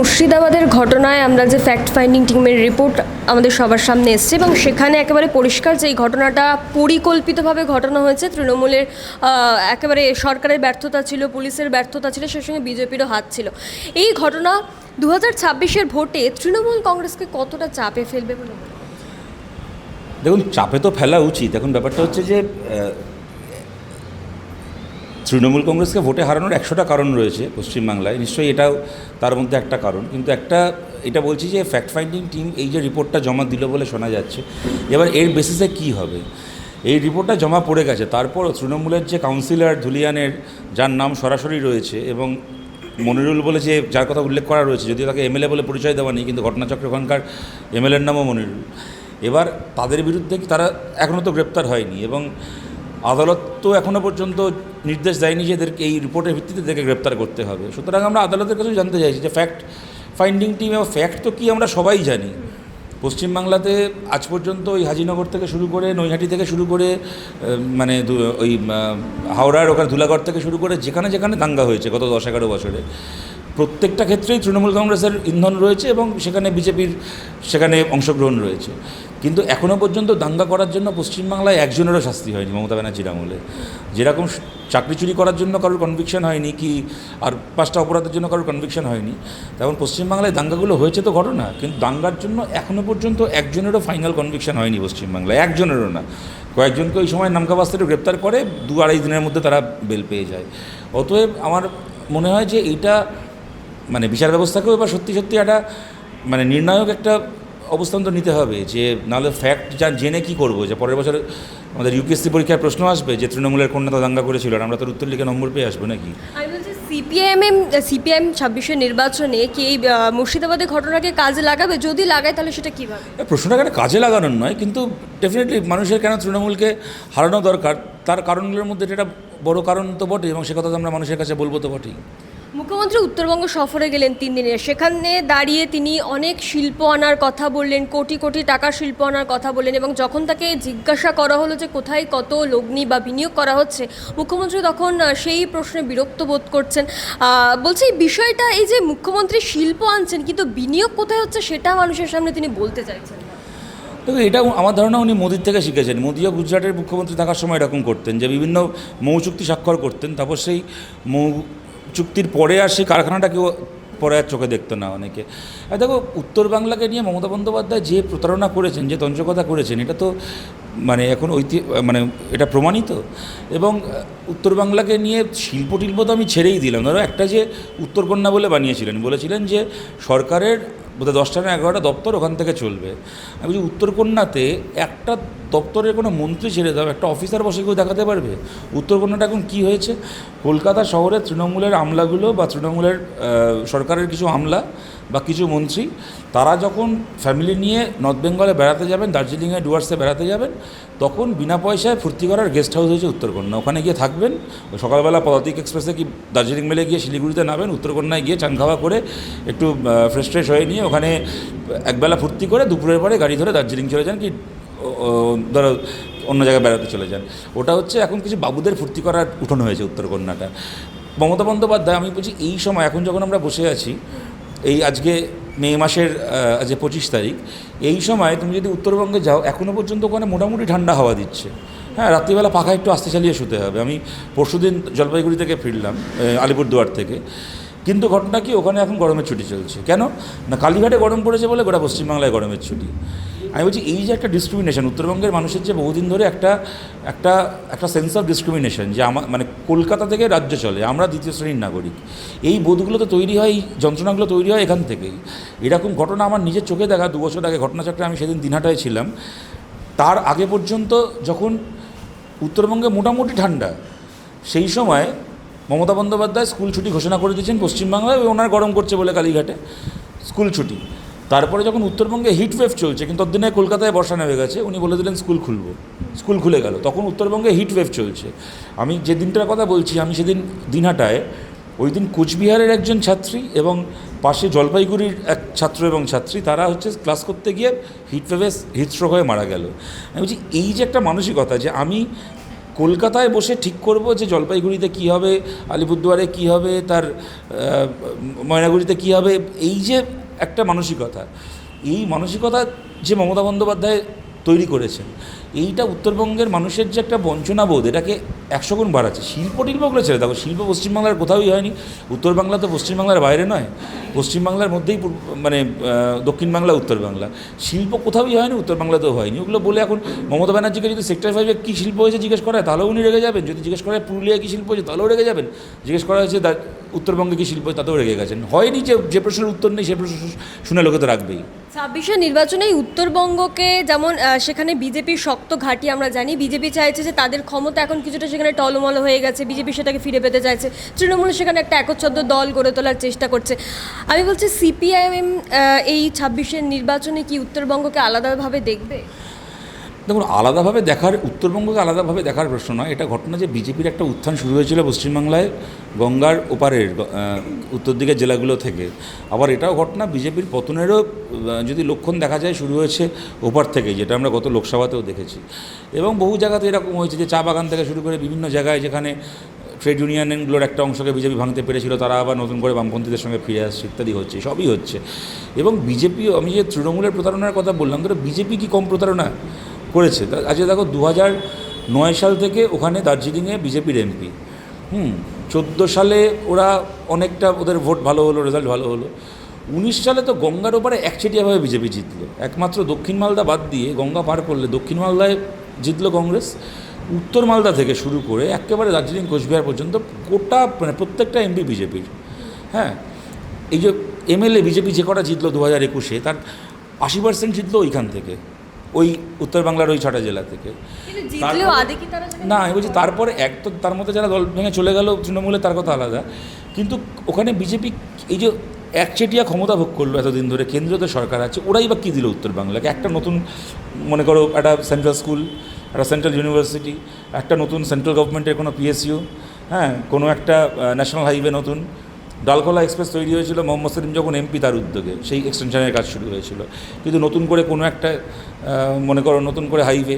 মুর্শিদাবাদের ঘটনায় আমরা যে ফ্যাক্ট ফাইন্ডিং টিমের রিপোর্ট আমাদের সবার সামনে এসছে এবং সেখানে একেবারে পরিষ্কার যে এই ঘটনাটা পরিকল্পিতভাবে ঘটানো হয়েছে, তৃণমূলের একেবারে সরকারের ব্যর্থতা ছিল, পুলিশের ব্যর্থতা ছিল, সেই সঙ্গে বিজেপিরও হাত ছিল। এই ঘটনা দু হাজার ভোটে তৃণমূল কংগ্রেসকে কতটা চাপে ফেলবে বলে দেখুন, চাপে তো ফেলা উচিত। এখন ব্যাপারটা হচ্ছে যে তৃণমূল কংগ্রেসকে ভোটে হারানোর একশোটা কারণ রয়েছে পশ্চিমবাংলায়। নিশ্চয়ই এটাও তার মধ্যে একটা কারণ। কিন্তু একটা, এটা বলছি যে ফ্যাক্ট ফাইন্ডিং টিম এই যে রিপোর্টটা জমা দিল বলে শোনা যাচ্ছে, এবার এর বেসিসে কী হবে? এই রিপোর্টটা জমা পড়ে গেছে, তারপরও তৃণমূলের যে কাউন্সিলর ধুলিয়ানের, যার নাম সরাসরি রয়েছে এবং মনিরুল বলে যে, যার কথা উল্লেখ করা রয়েছে, যদিও তাকে এমএলএ বলে পরিচয় দেওয়া নেই, কিন্তু ঘটনাচক্রে ওখানকার এমএলএর নামও মনিরুল। এবার তাদের বিরুদ্ধে তারা এখনও তো গ্রেপ্তার হয়নি এবং আদালত তো এখনও পর্যন্ত নির্দেশ দেয়নি যে এদেরকে এই রিপোর্টের ভিত্তিতে এদেরকে গ্রেপ্তার করতে হবে। সুতরাং আমরা আদালতের কাছেও জানতে চাইছি যে ফ্যাক্ট ফাইন্ডিং টিম এবং ফ্যাক্ট তো কি আমরা সবাই জানি। পশ্চিমবাংলাতে আজ পর্যন্ত ওই হাজিনগর থেকে শুরু করে নৈহাটি থেকে শুরু করে মানে ওই হাওড়ার ওখানে ধুলাগড় থেকে শুরু করে যেখানে যেখানে দাঙ্গা হয়েছে গত দশ এগারো বছরে। প্রত্যেকটা ক্ষেত্রেই তৃণমূল কংগ্রেসের ইন্ধন রয়েছে এবং সেখানে বিজেপির সেখানে অংশগ্রহণ রয়েছে। কিন্তু এখনও পর্যন্ত দাঙ্গা করার জন্য পশ্চিমবাংলায় একজনেরও শাস্তি হয়নি, মমতা ব্যানার্জির আমলে যেরকম চাকরি চুরি করার জন্য কারোর কনভিকশন হয়নি কি, আর পাঁচটা অপরাধের জন্য কারোর কনভিকশন হয়নি, তেমন পশ্চিমবাংলায় দাঙ্গাগুলো হয়েছে তো ঘটনা, কিন্তু দাঙ্গার জন্য এখনও পর্যন্ত একজনেরও ফাইনাল কনভিকশন হয়নি পশ্চিমবাংলায়, একজনেরও না। কয়েকজনকে ওই সময় নামকাবাস্তারে গ্রেপ্তার করে দু আড়াই দিনের মধ্যে তারা বেল পেয়ে যায়। অতএব আমার মনে হয় যে এইটা মানে বিচার ব্যবস্থাকেও এবার সত্যি সত্যি একটা মানে নির্ণায়ক একটা অবস্থান তো নিতে হবে যে নাহলে ফ্যাক্ট যা জেনে কি করব যে পরের বছর আমাদের ইউপিএসসি পরীক্ষার প্রশ্ন আসবে যে তৃণমূলের কোন নেতা দাঙ্গা করেছিল আর আমরা তার উত্তর লিখে নম্বর পেয়ে আসব নাকি? সিপিআইএম সিপিআইএম ছাব্বিশের নির্বাচনে কি এই মুর্শিদাবাদের ঘটনাকে কাজে লাগাবে? যদি লাগায় তাহলে সেটা কীভাবে? প্রশ্নটা কেন কাজে লাগানোর নয় কিন্তু ডেফিনেটলি মানুষের কেন তৃণমূলকে হারানো দরকার? তার কারণগুলোর মধ্যে এটা বড় কারণ তো বটে এবং সে কথা তো আমরা মানুষের কাছে বলব তো বটেই। মুখ্যমন্ত্রী উত্তরবঙ্গ সফরে গেলেন তিন দিনে সেখানে দাঁড়িয়ে তিনি অনেক শিল্প আনার কথা বললেন, কোটি কোটি টাকার শিল্প আনার কথা বললেন এবং যখন তাকে জিজ্ঞাসা করা হলো যে কোথায় কত লগ্নি বা বিনিয়োগ করা হচ্ছে, মুখ্যমন্ত্রী তখন সেই প্রশ্নে বিরক্ত বোধ করছেন। বলছি বিষয়টা এই যে মুখ্যমন্ত্রী শিল্প আনছেন, কিন্তু বিনিয়োগ কোথায় হচ্ছে সেটা মানুষের সামনে তিনি বলতে চাইছেন। দেখুন এটা আমার ধারণা উনি মোদির থেকে শিখেছেন। মোদিও গুজরাটের মুখ্যমন্ত্রী থাকার সময় এরকম করতেন যে বিভিন্ন মৌ চুক্তি স্বাক্ষর করতেন, তারপর সেই মৌ চুক্তির পরে আর সেই কারখানাটাকেও পরে আর চোখে দেখতো না অনেকে। আর দেখো, উত্তর বাংলাকে নিয়ে মমতা বন্দ্যোপাধ্যায় যে প্রতারণা করেছেন, যে তঞ্চকতা করেছেন, এটা তো মানে এখন ঐতিহ্য মানে এটা প্রমাণিত। এবং উত্তর বাংলাকে নিয়ে শিল্প টিল্প তো আমি ছেড়েই দিলাম। ধরো একটা যে উত্তরকন্যা বলে বানিয়েছিলেন, বলেছিলেন যে সরকারের বোধহয় দশটা না এগারোটা দপ্তর ওখান থেকে চলবে। আমি বলছি, উত্তরকন্যাতে একটা দপ্তরের কোনো মন্ত্রী ছেড়ে দাও, একটা অফিসার বসে কেউ দেখাতে পারবে? উত্তরকন্যাটা এখন কি হয়েছে? কলকাতা শহরে তৃণমূলের আমলাগুলো বা তৃণমূলের সরকারের কিছু আমলা বা কিছু মন্ত্রী, তারা যখন ফ্যামিলি নিয়ে নর্থ বেঙ্গলে বেড়াতে যাবেন দার্জিলিংয়ে ডুয়ার্সে বেড়াতে যাবেন, তখন বিনা পয়সায় ফুর্তি করার গেস্ট হাউস হয়েছে উত্তরকন্যা। ওখানে গিয়ে থাকবেন, সকালবেলা পদাতিক এক্সপ্রেসে কি দার্জিলিং মেলে গিয়ে শিলিগুড়িতে নামেন, উত্তরকন্যায় গিয়ে চান খাওয়া করে একটু ফ্রেশ ট্রেশ হয়ে নিয়ে ওখানে একবেলা ফুর্তি করে দুপুরের পরে গাড়ি ধরে দার্জিলিং চলে যান কি ধরো অন্য জায়গায় বেড়াতে চলে যান। ওটা হচ্ছে এখন কিছু বাবুদের ফুর্তি করার উঠোন হয়েছে উত্তরকন্যাটা। মমতা বন্দ্যোপাধ্যায়, আমি বলছি এই সময়, এখন যখন আমরা বসে আছি এই আজকে মে মাসের যে পঁচিশ তারিখ, এই সময় তুমি যদি উত্তরবঙ্গে যাও এখনও পর্যন্ত ওখানে মোটামুটি ঠান্ডা হাওয়া দিচ্ছে। হ্যাঁ রাত্রিবেলা পাখা একটু আস্তে চালিয়ে শুতে হবে। আমি পরশুদিন জলপাইগুড়ি থেকে ফিরলাম আলিপুরদুয়ার থেকে। কিন্তু ঘটনা কি, ওখানে এখন গরমের ছুটি চলছে। কেন? না, কালীঘাটে গরম পড়েছে বলে গোটা পশ্চিমবাংলায় গরমের ছুটি। আমি বলছি এই যে একটা ডিসক্রিমিনেশন উত্তরবঙ্গের মানুষের যে বহুদিন ধরে একটা একটা একটা সেন্স অফ ডিসক্রিমিনেশন যে আমার মানে কলকাতা থেকে রাজ্য চলে, আমরা দ্বিতীয় শ্রেণির নাগরিক। এই বোধগুলো তো তৈরি হয়, এই যন্ত্রণাগুলো তৈরি হয় এখান থেকেই এরকম ঘটনা আমার নিজের চোখে দেখা, দু বছর আগে ঘটনাচক্রে আমি সেদিন দিনহাটায় ছিলাম। তার আগে পর্যন্ত যখন উত্তরবঙ্গে মোটামুটি ঠান্ডা, সেই সময় মমতা বন্দ্যোপাধ্যায় স্কুল ছুটি ঘোষণা করে দিয়েছেন পশ্চিমবাংলায় ওনার গরম করছে বলে কালীঘাটে, স্কুল ছুটি। তারপরে যখন উত্তরবঙ্গে হিট ওয়েভ চলছে, কিন্তু ততদিনে কলকাতায় বর্ষা নেমে গেছে, উনি বলে দিলেন, স্কুল খুলবো। স্কুল খুলে গেল। তখন উত্তরবঙ্গে হিট ওয়েভ চলছে। আমি যে দিনটার কথা বলছি, আমি সেদিন দিনহাটায়, ওই দিন কোচবিহারের একজন ছাত্রী এবং পাশে জলপাইগুড়ির এক ছাত্র এবং ছাত্রী, তারা হচ্ছে ক্লাস করতে গিয়ে হিট ওয়েভে হিটস্ট্রোক হয়ে মারা গেল। আমি বলছি, এই যে একটা মানসিকতা যে আমি কলকাতায় বসে ঠিক করব যে জলপাইগুড়িতে কী হবে, আলিপুরদুয়ারে কী হবে, তার ময়নাগুড়িতে কী হবে, এই যে একটা মানসিকতা। এই মানসিকতা যে মমতা বন্দ্যোপাধ্যায় তৈরি করেছেন এইটা উত্তরবঙ্গের মানুষের যে একটা বঞ্চনাবোধ, এটাকে একশো গুণ বাড়াচ্ছে। শিল্প টিল্পগুলো ছেড়ে দেখো শিল্প পশ্চিমবাংলার কোথাওই হয়নি। উত্তরবাংলা তো পশ্চিমবাংলার বাইরে নয়। পশ্চিমবাংলার মধ্যেই মানে দক্ষিণ বাংলা উত্তর বাংলা শিল্প কোথাওই হয়নি উত্তর বাংলাতেও হয়নি। ওগুলো বলে এখন মমতা ব্যানার্জিকে যদি সেক্টর ফাইভে কী শিল্প হয়েছে জিজ্ঞেস করা হয় তাহলেও উনি রেগে যাবেন। যদি জিজ্ঞেস করা হয় পুরুলিয়ায় কী শিল্প হয়েছে, তাহলেও রেগে যাবেন। জিজ্ঞেস করা হয়েছে উত্তরবঙ্গে কী শিল্প তাতেও রেগে গেছেন। হয়নি যে যে প্রশ্নের উত্তর নেই, সে প্রশ্ন শুনে লোকে তো রাখবেই। ছাব্বিশে নির্বাচনেই উত্তরবঙ্গকে যেমন সেখানে বিজেপির শক্ত ঘাঁটি আমরা জানি। বিজেপি চাইছে যে তাদের ক্ষমতা এখন কিছুটা সেখানে টলমল হয়ে গেছে। বিজেপি সেটাকে ফিরে পেতে চাইছে। তৃণমূল সেখানে একটা একচ্ছদ্য দল গড়ে তোলার চেষ্টা করছে। আমি বলছি, সিপিআইএম এই ছাব্বিশের নির্বাচনে কি উত্তরবঙ্গকে আলাদাভাবে দেখবে? দেখুন, আলাদাভাবে দেখার, উত্তরবঙ্গকে আলাদাভাবে দেখার প্রশ্ন নয়। এটা ঘটনা যে বিজেপির একটা উত্থান শুরু হয়েছিল পশ্চিমবাংলায় গঙ্গার ওপারের উত্তর দিকের জেলাগুলো থেকে। আবার এটাও ঘটনা বিজেপির পতনেরও যদি লক্ষণ দেখা যায়, শুরু হয়েছে ওপার থেকে, যেটা আমরা গত লোকসভাতেও দেখেছি। এবং বহু জায়গাতে এরকম হয়েছে যে চা বাগান থেকে শুরু করে বিভিন্ন জায়গায় যেখানে ট্রেড ইউনিয়নগুলোর একটা অংশকে বিজেপি ভাঙতে পেরেছিল, তারা আবার নতুন করে বামপন্থীদের সঙ্গে ফিরে আসছে, ইত্যাদি হচ্ছে, সবই হচ্ছে। এবং বিজেপি আমি যে তৃণমূলের প্রতারণার কথা বললাম, ধরো বিজেপি কি কম প্রতারণা? করেছে। আজকে দেখো দু হাজার নয় সাল থেকে ওখানে দার্জিলিংয়ে বিজেপির এমপি হুম, চোদ্দ সালে ওরা অনেকটা ওদের ভোট ভালো হলো রেজাল্ট ভালো হলো। উনিশ সালে তো গঙ্গার ওপারে একচেটিয়াভাবে বিজেপি জিতলো। একমাত্র দক্ষিণ মালদা বাদ দিয়ে গঙ্গা পার করলে দক্ষিণ মালদায় জিতলো কংগ্রেস। উত্তর মালদা থেকে শুরু করে একেবারে দার্জিলিং, কোচবিহার পর্যন্ত গোটা মানে প্রত্যেকটা এমপি বিজেপির। হ্যাঁ এই যে এমএলএ বিজেপি যে কটা জিতলো দু হাজার একুশে, তার আশি পার্সেন্ট জিতলো ওইখান থেকে। ওই উত্তর বাংলার ওই ছটা জেলা থেকে। না আমি বলছি তারপরে এক তো তার মধ্যে যারা দল ভেঙে চলে গেল তৃণমূলে তার কথা আলাদা। কিন্তু ওখানে বিজেপি এই যে একচেটিয়া ক্ষমতা ভোগ করল এতদিন ধরে কেন্দ্রীয় তো সরকার আছে ওরাই বা কী দিল উত্তর বাংলাকে? একটা নতুন মনে করো একটা সেন্ট্রাল স্কুল একটা সেন্ট্রাল ইউনিভার্সিটি একটা নতুন সেন্ট্রাল গভর্নমেন্টের কোনো পিএসইউ হ্যাঁ কোনো একটা ন্যাশনাল হাইওয়ে নতুন ডালখোলা এক্সপ্রেস তৈরি হয়েছিল মোহাম্মদ সেলিম যখন এমপি তার উদ্যোগে, সেই এক্সটেনশনের কাজ শুরু হয়েছিল। কিন্তু নতুন করে কোনো একটা মনে করো নতুন করে হাইওয়ে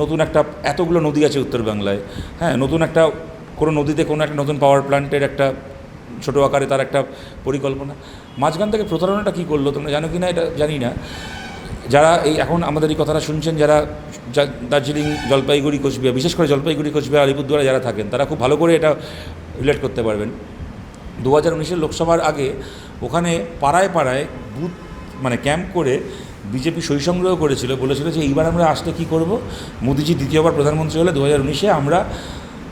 নতুন একটা এতগুলো নদী আছে উত্তর বাংলায়। হ্যাঁ নতুন একটা কোনো নদীতে কোনো একটা নতুন পাওয়ার প্ল্যান্টের একটা ছোটো আকারে তার একটা পরিকল্পনা। মাঝখান থেকে প্রতারণাটা কী করল তোমরা জানো কি না এটা জানি না। যারা এই এখন আমাদের এই কথাটা শুনছেন, যারা দার্জিলিং, জলপাইগুড়ি, কোচবিহার, বিশেষ করে জলপাইগুড়ি, কোচবিহার, আলিপুরদুয়ারে যারা থাকেন, তারা খুব ভালো করে এটা রিলেট করতে পারবেন। দু হাজার উনিশের লোকসভার আগে ওখানে পাড়ায় পাড়ায় বুথ মানে ক্যাম্প করে বিজেপি সই সংগ্রহ করেছিল। বলেছিল যে এইবার আমরা আসলে কী করব? মোদিজি দ্বিতীয়বার প্রধানমন্ত্রী হলে দু হাজার উনিশে আমরা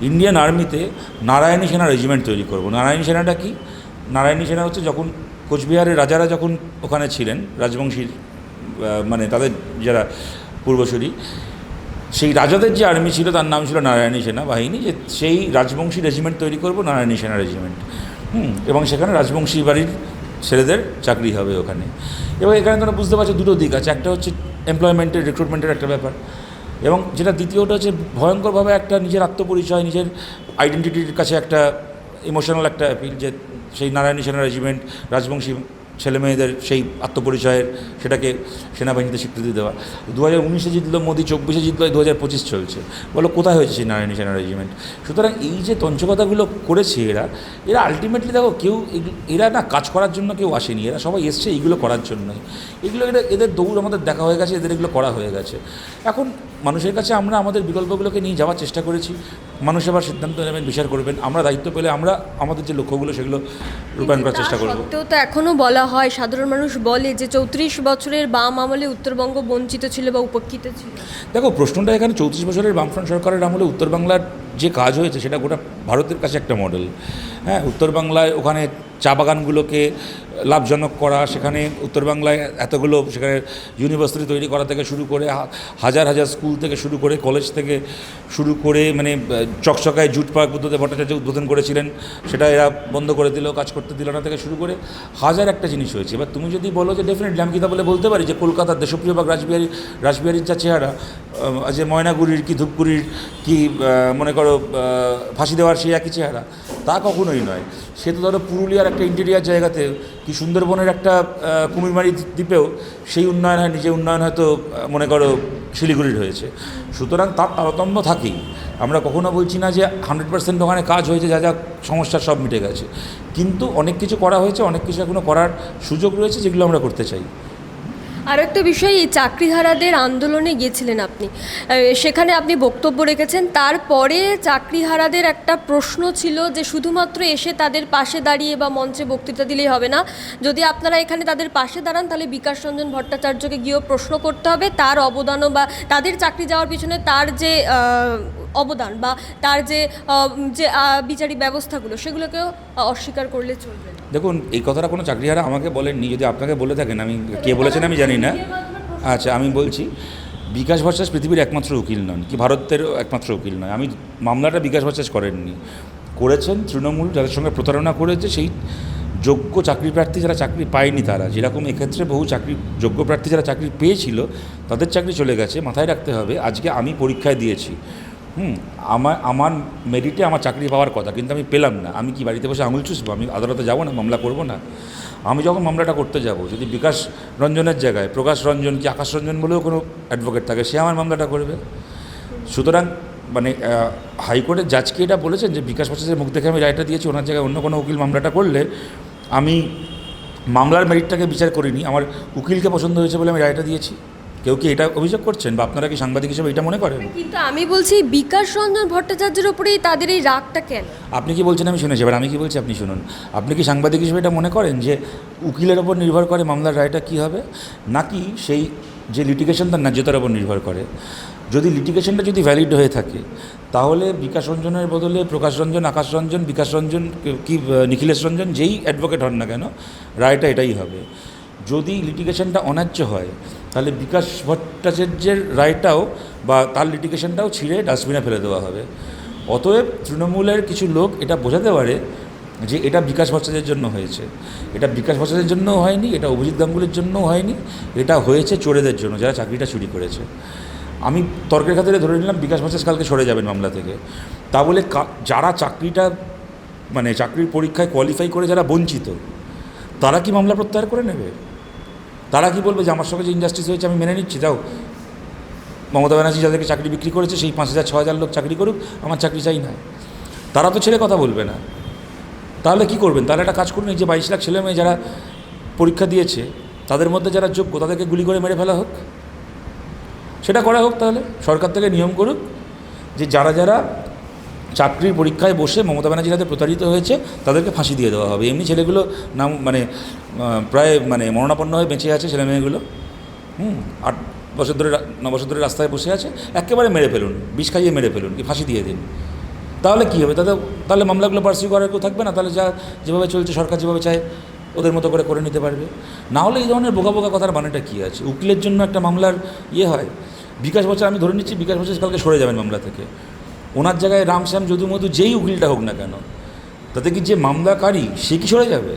ইন্ডিয়ান আর্মিতে নারায়ণী সেনা রেজিমেন্ট তৈরি করব। নারায়ণী সেনাটা কি? নারায়ণী সেনা হচ্ছে যখন কোচবিহারের রাজারা যখন ওখানে ছিলেন, রাজবংশীর মানে তাদের যারা পূর্বসূরি, সেই রাজাদের যে আর্মি ছিল তার নাম ছিল নারায়ণী সেনা বাহিনী। যে সেই রাজবংশী রেজিমেন্ট তৈরি করব, নারায়ণী সেনা রেজিমেন্ট। হুম, এবং সেখানে রাজবংশী বাড়ির ছেলেদের চাকরি হবে ওখানে। এবং এখানে তোমরা বুঝতে পারছ দুটো দিক আছে, একটা হচ্ছে এমপ্লয়মেন্টের রিক্রুটমেন্টের একটা ব্যাপার। এবং যেটা দ্বিতীয়টা হচ্ছে ভয়ঙ্করভাবে একটা নিজের আত্মপরিচয়, নিজের আইডেন্টিটির কাছে একটা ইমোশনাল একটা অ্যাপিল যে সেই নারায়ণী সেনা রেজিমেন্ট রাজবংশী ছেলে মেয়েদের সেই আত্মপরিচয়ের সেটাকে সেনাবাহিনীতে স্বীকৃতি দেওয়া। দু হাজার উনিশে জিতলো মোদি, চব্বিশে জিতলো দু হাজার পঁচিশ চলছে। বলো, কোথায় হয়েছে সেই নারায়ণী সেনা রেজিমেন্ট সুতরাং এই যে তঞ্চকতাগুলো করেছে এরা এরা আলটিমেটলি দেখো কেউ এরা না কাজ করার জন্য কেউ আসেনি। এরা সবাই এসছে এইগুলো করার জন্যই। এগুলো এরা এদের দৌড় আমাদের দেখা হয়ে গেছে, এদের এগুলো করা হয়ে গেছে। এখন মানুষের কাছে আমরা আমাদের বিকল্পগুলোকে নিয়ে যাওয়ার চেষ্টা করেছি। মানুষ আবার সিদ্ধান্ত নেবেন বিচার করবেন। আমরা দায়িত্ব পেলে আমরা আমাদের যে লক্ষ্যগুলো সেগুলো রূপায়ণ করার চেষ্টা করব। তো তো এখনও বলা হয় সাধারণ মানুষ বলে যে চৌত্রিশ বছরের বাম আমলে উত্তরবঙ্গ বঞ্চিত ছিল বা উপকৃত ছিল। দেখো প্রশ্নটা এখানে চৌত্রিশ বছরের বামফ্রন্ট সরকারের আমলে উত্তর বাংলার যে কাজ হয়েছে সেটা গোটা ভারতের কাছে একটা মডেল হ্যাঁ উত্তর বাংলায় ওখানে চা বাগানগুলোকে লাভজনক করা, সেখানে উত্তর বাংলায় এতগুলো সেখানে ইউনিভার্সিটি তৈরি করা থেকে শুরু করে হাজার হাজার স্কুল থেকে শুরু করে কলেজ থেকে শুরু করে মানে চকচকায় জুট পার্ক বুদ্ধদেব ভট্টাচার্য উদ্বোধন করেছিলেন, সেটা এরা বন্ধ করে দিল, কাজ করতে দিল না থেকে শুরু করে হাজার একটা জিনিস হয়েছে। এবার তুমি যদি বলো যে ডেফিনেটলি আমি কিতা বলে বলতে পারি যে, কলকাতার দেশপ্রিয় বা রাসবিহারী রাসবিহারীর যা চেহারা যে ময়নাগুড়ির কি ধূপগুড়ির কি মনে করো ফাঁসি দেওয়ার সেই একই চেহারা, তা কখনোই নয়। সে তো ধরো পুরুলিয়ার একটা ইন্টেরিয়ার জায়গাতে কি সুন্দরবনের একটা কুমিরমারি দ্বীপেও সেই উন্নয়ন হয় নিজে উন্নয়ন হয়তো মনে করো, শিলিগুড়ির হয়েছে। সুতরাং তার তারতম্য থাকেই। আমরা কখনো বলছি না যে হান্ড্রেড পার্সেন্ট ওখানে কাজ হয়েছে, যা যা সমস্যা সব মিটে গেছে। কিন্তু অনেক কিছু করা হয়েছে, অনেক কিছু এখনও করার সুযোগ রয়েছে, যেগুলো আমরা করতে চাই। আর একটা বিষয়, এই চাকরিহারাদের আন্দোলনে গিয়েছিলেন আপনি। সেখানে আপনি বক্তব্য রেখেছেন, তারপরে চাকরিহারাদের একটা প্রশ্ন ছিল যে শুধুমাত্র এসে তাদের পাশে দাঁড়িয়ে বা মঞ্চে বক্তৃতা দিলেই হবে না। যদি আপনারা এখানে তাদের পাশে দাঁড়ান, তাহলে বিকাশ রঞ্জন ভট্টাচার্যকে গিয়েও প্রশ্ন করতে হবে। তার অবদানও বা তাদের চাকরি যাওয়ার পিছনে তার যে অবদান বা তার যে যে আহ, বিচারিক ব্যবস্থাগুলো সেগুলোকেও অস্বীকার করলে চলবে দেখুন এই কথাটা কোনো চাকরিহারা আমাকে বলেননি। যদি আপনাকে বলে থাকেন আমি কে বলেছেন আমি জানি না। আচ্ছা আমি বলছি বিকাশ ভট্টাচার্য পৃথিবীর একমাত্র উকিল নন কি ভারতের একমাত্র উকিল নয়। আমি মামলাটা বিকাশ ভট্টাচার্য করেননি। করেছেন তৃণমূল যাদের সঙ্গে প্রতারণা করেছে সেই যোগ্য চাকরি প্রার্থী যারা চাকরি পায়নি তারা। যেরকম এক্ষেত্রে বহু চাকরি যোগ্য প্রার্থী যারা চাকরি পেয়েছিল তাদের চাকরি চলে গেছে মাথায় রাখতে হবে। আজকে আমি পরীক্ষায় দিয়েছি। হুম, আমার আমার মেরিটে আমার চাকরি পাওয়ার কথা, কিন্তু আমি পেলাম না। আমি কি বাড়িতে বসে আঙুল চুষবো? আমি আদালতে যাব না, মামলা করব না? আমি যখন মামলাটা করতে যাব, যদি বিকাশ রঞ্জনের জায়গায়, প্রকাশ রঞ্জন কি আকাশ রঞ্জন বলেও কোনো অ্যাডভোকেট থাকে, সে আমার মামলাটা করবে। সুতরাং মানে হাইকোর্টের জাজকে এটা বলেছেন যে, বিকাশ ভট্টাচার্যের মুখ দেখে আমি রায়টা দিয়েছি, ওনার জায়গায় অন্য কোনো উকিল মামলাটা করলে আমি মামলার মেরিটটাকে বিচার করিনি। আমার উকিলকে পছন্দ হয়েছে বলে আমি রায়টা দিয়েছি। কেউ কি এটা অভিযোগ করছেন বা আপনারা কি সাংবাদিক হিসেবে এটা মনে করেন? কিন্তু আমি বলছি বিকাশ রঞ্জন ভট্টাচার্যের উপরেই তাদের এই রাগটা কেন? আপনি কি বলছেন? আমি শুনেছি এবার আমি কি বলছি আপনি শুনুন। আপনি কি সাংবাদিক হিসেবে এটা মনে করেন যে উকিলের ওপর নির্ভর করে মামলার রায়টা কী হবে? নাকি সেই যে লিটিগেশন তার ন্যায্যতার ওপর নির্ভর করে? যদি লিটিগেশনটা যদি ভ্যালিড হয়ে থাকে তাহলে বিকাশ রঞ্জনের বদলে প্রকাশ রঞ্জন আকাশ রঞ্জন বিকাশ রঞ্জন কি নিখিলেশ রঞ্জন যেই অ্যাডভোকেট হন না কেন রায়টা এটাই হবে। যদি লিটিগেশনটা অন্যায্য হয়, তাহলে বিকাশ ভট্টাচার্যের রায়টাও বা তার লিটিগেশনটাও ছিঁড়ে ডাস্টবিনে ফেলে দেওয়া হবে। অতএব তৃণমূলের কিছু লোক এটা বোঝাতে পারে যে এটা বিকাশ ভট্টাচার্যের জন্য হয়েছে। এটা বিকাশ ভট্টাচার্যের জন্যও হয়নি, এটা অভিজিৎ গাঙ্গুলির জন্যও হয়নি, এটা হয়েছে চোরেদের জন্য, যারা চাকরিটা চুরি করেছে। আমি তর্কের খাতিরে ধরে নিলাম, বিকাশ ভট্টাচার্য কালকে সরে যাবেন মামলা থেকে। তা বলে যারা চাকরিটা মানে চাকরির পরীক্ষায় কোয়ালিফাই করে যারা বঞ্চিত, তারা কি মামলা প্রত্যাহার করে নেবে? তারা কি বলবে যে আমার সঙ্গে যে ইন্ডাস্ট্রিজ হয়েছে আমি মেনে নিচ্ছি? যাও। মমতা ব্যানার্জি যাদেরকে চাকরি বিক্রি করেছে, সেই পাঁচ হাজার, ছ হাজার লোক চাকরি করুক, আমার চাকরি চাই না। তারা তো ছেড়ে কথা বলবে না। তাহলে কি করবেন? তাহলে একটা কাজ করুন, এই যে বাইশ লাখ ছেলে মেয়ে যারা পরীক্ষা দিয়েছে, তাদের মধ্যে যারা যোগ্য, তাদেরকে গুলি করে মেরে ফেলা হোক। সেটা করা হোক তাহলে। সরকার থেকে নিয়ম করুক যে যারা যারা চাকরির পরীক্ষায় বসে মমতা ব্যানার্জি হাতে প্রতারিত হয়েছে, তাদেরকে ফাঁসি দিয়ে দেওয়া হবে। এমনি ছেলেগুলো নাম মানে প্রায় মানে মরণাপন্ন হয়ে বেঁচে আছে ছেলে মেয়েগুলো। হুম, আট বছর ধরে ন বছর ধরে রাস্তায় বসে আছে। একেবারে মেরে ফেলুন, বিষ খাইয়ে মেরে ফেলুন, কি ফাঁসি দিয়ে দিন। তাহলে কী হবে? তাহলে তাহলে মামলাগুলো পার্সিউ করার কেউ থাকবে না? তাহলে যা, যেভাবে চলছে, সরকার যেভাবে চায়, ওদের মতো করে করে নিতে পারবে। না হলে এই ধরনের বোকা বোকা কথার মানেটা কী আছে? উকিলের জন্য একটা মামলার ইয়ে হয়। বিকাশ বছর, আমি ধরে নিচ্ছি, বিকাশ বছর কালকে সরে যাবেন মামলা থেকে। ওনার জায়গায় রামশ্যাম যদু মধু যেই উকিলটা হোক না কেন, তাতে কি যে মামলাকারী সে কি সরে যাবে?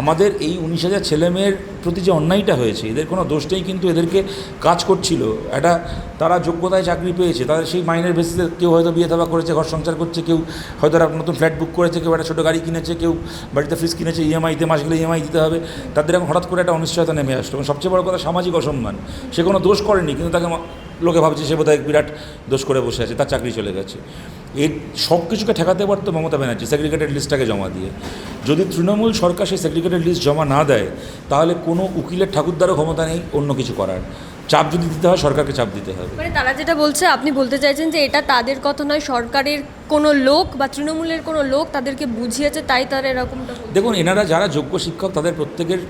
আমাদের এই উনিশ হাজার ছেলেমেয়ের প্রতি যে অন্যায়টা হয়েছে, এদের কোনো দোষ নেই কিন্তু এদেরকে কাজ করছিল। একটা তারা যোগ্যতায় চাকরি পেয়েছে তাদের সেই মাইনের বেসিসে কেউ হয়তো বিয়ে থাবা করেছে, ঘর সংসার করছে, কেউ হয়তো নতুন ফ্ল্যাট বুক করেছে, কেউ একটা ছোটো গাড়ি কিনেছে, কেউ বাড়িতে ফ্রিজ কিনেছে ইএমআইতে মাস গেলে ইএমআই দিতে হবে। তাদের এখন হঠাৎ করে একটা অনিশ্চয়তা নেমে আসলো। সবচেয়ে বড় কথা, সামাজিক অসম্মান। সে কোনো দোষ করেনি, কিন্তু তাকে লোকে ভাবছে সে বোধহয় বিরাট দোষ করে বসে আছে তার চাকরি চলে গেছে। এর সব কিছুকে ঠেকাতে পারতো মমতা ব্যানার্জি সেগ্রিগেটেড লিস্টটাকে জমা দিয়ে। যদি তৃণমূল সরকার সেই সেগ্রিগেটেড লিস্ট জমা না দেয় তাহলে কোনো উকিলের ঠাকুরদারও ক্ষমতা নেই অন্য কিছু করার। চাপ যদি দিতে হয় সরকারকে চাপ দিতে হবে। মানে তারা যেটা বলছে আপনি বলতে চাইছেন যে এটা তাদের কথা নয় সরকারের কোনো লোক বা তৃণমূলের কোনো লোক তাদেরকে বুঝিয়েছে তাই তারা এরকম দেখুন এনারা যারা যোগ্য শিক্ষক তাদের প্রত্যেকের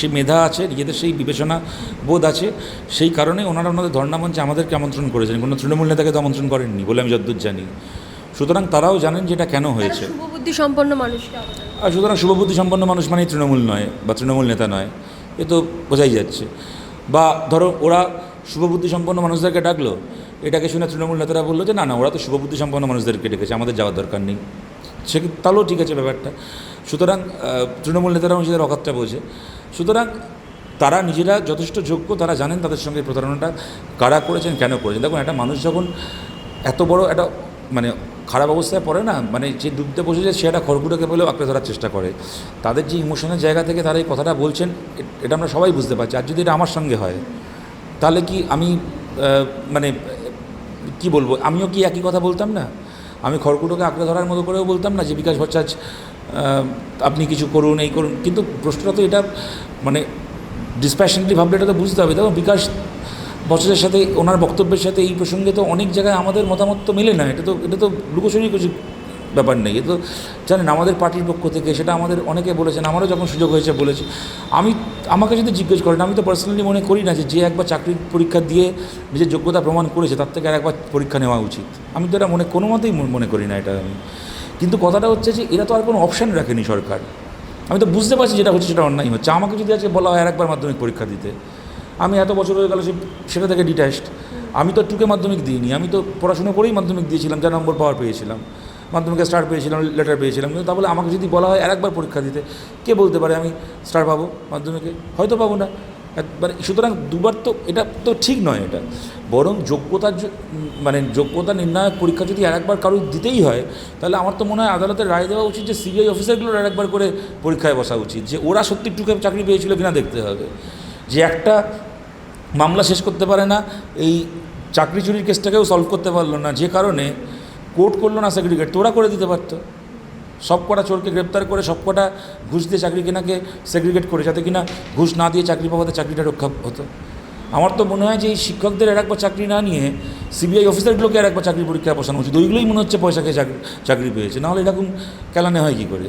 সেই মেধা আছে নিজেদের সেই বিবেচনা বোধ আছে। সেই কারণে ওনারা ওনাদের ধর্ণা মঞ্চে আমাদেরকে আমন্ত্রণ করেছেন। কোনো তৃণমূল নেতাকে তো আমন্ত্রণ করেননি বলে আমি যদ্দূর জানি। সুতরাং তারাও জানেন যেটা কেন হয়েছে। শুভবুদ্ধি সম্পন্ন আবেদন আর সুতরাং শুভবুদ্ধি সম্পন্ন মানুষ মানেই তৃণমূল নয় বা তৃণমূল নেতা নয় এ তো বোঝাই যাচ্ছে। বা ধরো ওরা শুভবুদ্ধি সম্পন্ন মানুষদেরকে ডাকলো এটাকে শুনে তৃণমূল নেতারা বলল যে না না ওরা তো শুভবুদ্ধি সম্পন্ন মানুষদেরকে ডেকেছে আমাদের যাওয়ার দরকার নেই। সে তাহলেও ঠিক আছে ব্যাপারটা। সুতরাং তৃণমূল নেতারাও নিজেদের অকাতটা বোঝে। সুতরাং তারা নিজেরা যথেষ্ট যোগ্য তারা জানেন তাদের সঙ্গে প্রতারণাটা কারা করেছেন কেন করেছেন। দেখুন একটা মানুষ যখন এত বড় একটা মানে খারাপ অবস্থায় পড়ে না মানে যে ডুবতে বসেছে সে একটা খড়গুটোকে বলেও আঁকড়ে ধরার চেষ্টা করে। তাদের যে ইমোশনের জায়গা থেকে তারা এই কথাটা বলছেন এটা আমরা সবাই বুঝতে পারছি। আর যদি এটা আমার সঙ্গে হয় তাহলে কি আমি মানে কি বলব? আমিও কি একই কথা বলতাম না? আমি খড়কুটোকে আঁকড়ে ধরার মতো করেও বলতাম না যে বিকাশ ভট্টাচার্য আহ, আপনি কিছু করুন এই করুন। কিন্তু প্রশ্নটা তো এটা মানে ডিসপ্যাশনেটলি ভাবলে এটা তো বুঝতে হবে। দেখো বিকাশ বছরের সাথে, ওনার বক্তব্যের সাথে এই প্রসঙ্গে তো অনেক জায়গায় আমাদের মতামত তো মেলে না, এটা তো এটা তো লুকোচুরি কিছু ব্যাপার নেই এ তো, জানেন, আমাদের পার্টির পক্ষ থেকে, সেটা আমাদের অনেকে বলেছেন, আমারও যখন সুযোগ হয়েছে বলেছি, আমি, আমাকে যদি জিজ্ঞেস করেন, আমি তো পার্সোনালি মনে করি না যে যে একবার চাকরির পরীক্ষা দিয়ে নিজের যোগ্যতা প্রমাণ করেছে, তার থেকে আর একবার পরীক্ষা নেওয়া উচিত, আমি তো এটা মনে, কোনো মতেই মনে- করি না এটা আমি, কিন্তু কথাটা হচ্ছে যে এরা তো আর কোনো অপশান রাখেনি সরকার, আমি তো বুঝতে পারছি যেটা হচ্ছে সেটা অন্যায় হচ্ছে, আমাকে যদি আজকে বলা হয় আর একবার মাধ্যমিক পরীক্ষা দিতে আমি এত বছর হয়ে গেল সেটা থেকে ডিট্যাচড আমি তো টুকে মাধ্যমিক দিইনি, আমি তো পড়াশোনা করেই মাধ্যমিক দিয়েছিলাম, যা নম্বর পাওয়ার পেয়েছিলাম। মাধ্যমিকে স্টার পেয়েছিলাম লেটার পেয়েছিলাম, কিন্তু তাহলে আমাকে যদি বলা হয় আরেকবার পরীক্ষা দিতে, কে বলতে পারে আমি স্টার পাবো মাধ্যমিকে? হয়তো পাবো না। একবার সুতরাং দুবার তো এটা তো ঠিক নয় এটা। বরং যোগ্যতার মানে যোগ্যতা নির্ণায়ক পরীক্ষা যদি আরেকবার কারোর দিতেই হয়, তাহলে আমার তো মনে হয় আদালতের রায় দেওয়া উচিত যে সিবিআই অফিসারগুলোর আরেকবার করে পরীক্ষায় বসা উচিত, যে ওরা সত্যি টুকে চাকরি পেয়েছিল কিনা দেখতে হবে। যে একটা মামলা শেষ করতে পারে না, এই চাকরি চুরির কেসটাকেও সলভ করতে পারল না, যে কারণে কোর্ট করল না সেগ্রিগেট তোরা করে দিতে পারতো। সব কটা চোরকে গ্রেপ্তার করে সব কটা ঘুষ দিয়ে চাকরি কেনাকে সেগ্রিগেট করে, যাতে কিনা ঘুষ না দিয়ে চাকরি পাওয়াতে চাকরিটা রক্ষা হতো। আমার তো মনে হয় যে এই শিক্ষকদের আর একবার চাকরি না নিয়ে সিবিআই অফিসারগুলোকে আর একবার চাকরি পরীক্ষায় বসানো উচিত। ওইগুলোই মনে হচ্ছে পয়সা খেয়ে চাকরি চাকরি পেয়েছে। নাহলে এরকম কেলানে হয় কী করে?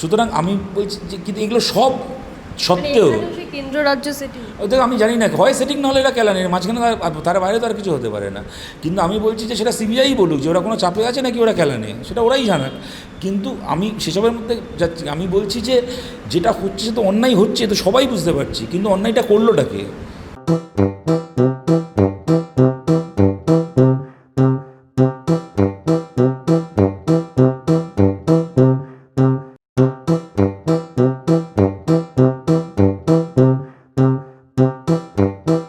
সুতরাং আমি বলছি যে কিন্তু এগুলো সব সত্ত্বেও। সেই কেন্দ্র রাজ্য সেটি ওদের আমি জানি না হয় সেটিং নাহলে এরা কেলানি মাঝখানে তার বাইরে তো আর কিছু হতে পারে না। কিন্তু আমি বলছি যে সেটা সিবিআই বলুক যে ওরা কোনো চাপে আছে নাকি ওরা কেলানি সেটা ওরাই জানাক। কিন্তু আমি সেসবের মধ্যে যাচ্ছি আমি বলছি যে যেটা হচ্ছে সে তো অন্যায় হচ্ছে তো সবাই বুঝতে পারছি। কিন্তু অন্যায়টা করলোটাকে